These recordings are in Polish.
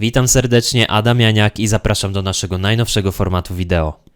Witam serdecznie, Adam Janiak i zapraszam do naszego najnowszego formatu wideo.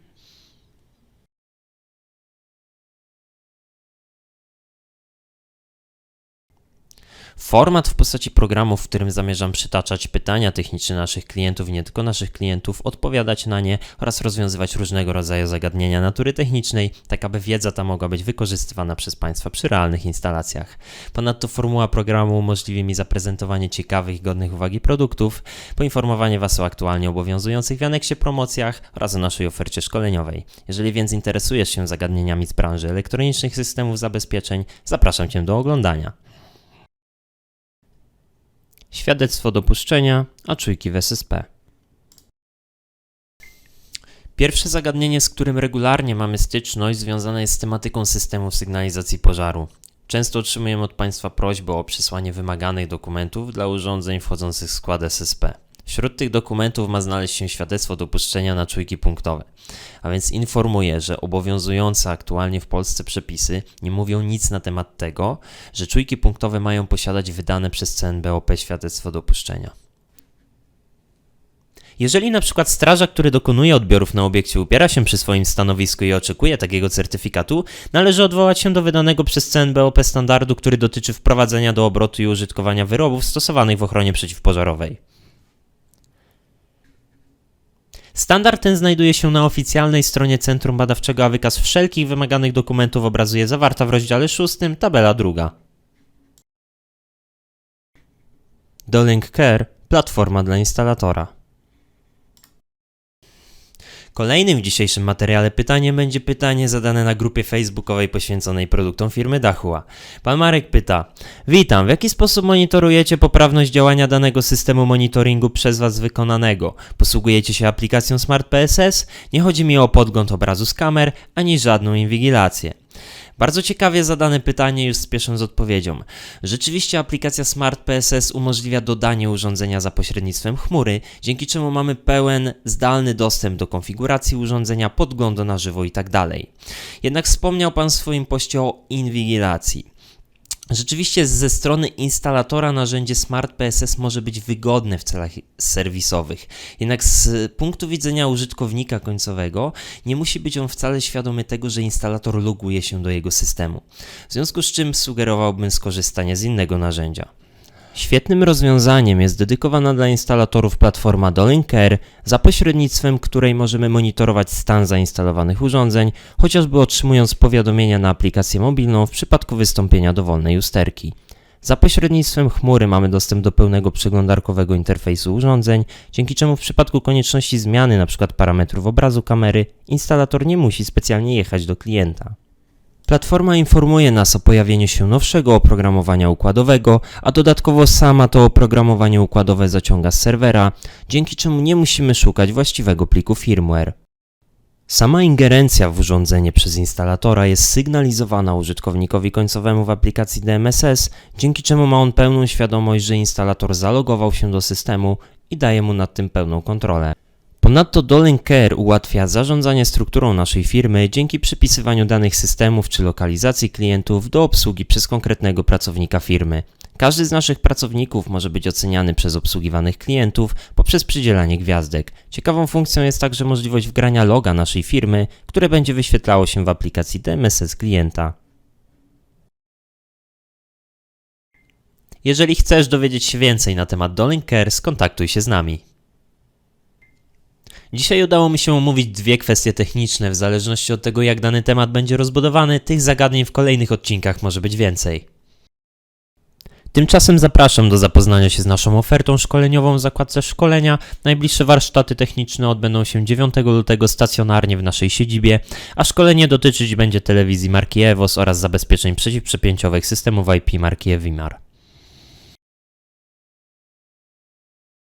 Format w postaci programu, w którym zamierzam przytaczać pytania techniczne naszych klientów nie tylko naszych klientów, odpowiadać na nie oraz rozwiązywać różnego rodzaju zagadnienia natury technicznej, tak aby wiedza ta mogła być wykorzystywana przez Państwa przy realnych instalacjach. Ponadto formuła programu umożliwi mi zaprezentowanie ciekawych godnych uwagi produktów, poinformowanie Was o aktualnie obowiązujących w aneksie promocjach oraz o naszej ofercie szkoleniowej. Jeżeli więc interesujesz się zagadnieniami z branży elektronicznych systemów zabezpieczeń, zapraszam Cię do oglądania. Świadectwo dopuszczenia, a czujki w SSP. Pierwsze zagadnienie, z którym regularnie mamy styczność, związane jest z tematyką systemów sygnalizacji pożaru. Często otrzymujemy od Państwa prośbę o przysłanie wymaganych dokumentów dla urządzeń wchodzących w skład SSP. Wśród tych dokumentów ma znaleźć się świadectwo dopuszczenia na czujki punktowe. A więc informuję, że obowiązujące aktualnie w Polsce przepisy nie mówią nic na temat tego, że czujki punktowe mają posiadać wydane przez CNBOP świadectwo dopuszczenia. Jeżeli na przykład strażak, który dokonuje odbiorów na obiekcie, upiera się przy swoim stanowisku i oczekuje takiego certyfikatu, należy odwołać się do wydanego przez CNBOP standardu, który dotyczy wprowadzenia do obrotu i użytkowania wyrobów stosowanych w ochronie przeciwpożarowej. Standard ten znajduje się na oficjalnej stronie Centrum Badawczego, a wykaz wszelkich wymaganych dokumentów obrazuje zawarta w rozdziale 6, tabela druga. Dolink Care platforma dla instalatora. Kolejnym w dzisiejszym materiale pytaniem będzie pytanie zadane na grupie facebookowej poświęconej produktom firmy Dachua. Pan Marek pyta: Witam, w jaki sposób monitorujecie poprawność działania danego systemu monitoringu przez Was wykonanego? Posługujecie się aplikacją Smart PSS? Nie chodzi mi o podgląd obrazu z kamer, ani żadną inwigilację. Bardzo ciekawie zadane pytanie, już spieszę z odpowiedzią. Rzeczywiście aplikacja Smart PSS umożliwia dodanie urządzenia za pośrednictwem chmury, dzięki czemu mamy pełen zdalny dostęp do konfiguracji urządzenia, podglądu na żywo itd. Jednak wspomniał Pan w swoim poście o inwigilacji. Rzeczywiście ze strony instalatora narzędzie Smart PSS może być wygodne w celach serwisowych, jednak z punktu widzenia użytkownika końcowego nie musi być on wcale świadomy tego, że instalator loguje się do jego systemu. W związku z czym sugerowałbym skorzystanie z innego narzędzia. Świetnym rozwiązaniem jest dedykowana dla instalatorów platforma Dolin Care, za pośrednictwem której możemy monitorować stan zainstalowanych urządzeń, chociażby otrzymując powiadomienia na aplikację mobilną w przypadku wystąpienia dowolnej usterki. Za pośrednictwem chmury mamy dostęp do pełnego przeglądarkowego interfejsu urządzeń, dzięki czemu w przypadku konieczności zmiany np. parametrów obrazu kamery, instalator nie musi specjalnie jechać do klienta. Platforma informuje nas o pojawieniu się nowszego oprogramowania układowego, a dodatkowo sama to oprogramowanie układowe zaciąga z serwera, dzięki czemu nie musimy szukać właściwego pliku firmware. Sama ingerencja w urządzenie przez instalatora jest sygnalizowana użytkownikowi końcowemu w aplikacji DMSS, dzięki czemu ma on pełną świadomość, że instalator zalogował się do systemu i daje mu nad tym pełną kontrolę. Ponadto Dolin Care ułatwia zarządzanie strukturą naszej firmy dzięki przypisywaniu danych systemów czy lokalizacji klientów do obsługi przez konkretnego pracownika firmy. Każdy z naszych pracowników może być oceniany przez obsługiwanych klientów poprzez przydzielanie gwiazdek. Ciekawą funkcją jest także możliwość wgrania loga naszej firmy, które będzie wyświetlało się w aplikacji DMSS klienta. Jeżeli chcesz dowiedzieć się więcej na temat Dolin Care, skontaktuj się z nami. Dzisiaj udało mi się omówić dwie kwestie techniczne. W zależności od tego, jak dany temat będzie rozbudowany, tych zagadnień w kolejnych odcinkach może być więcej. Tymczasem zapraszam do zapoznania się z naszą ofertą szkoleniową w zakładce szkolenia. Najbliższe warsztaty techniczne odbędą się 9 lutego stacjonarnie w naszej siedzibie, a szkolenie dotyczyć będzie telewizji marki EVOS oraz zabezpieczeń przeciwprzepięciowych systemów IP marki Evimar.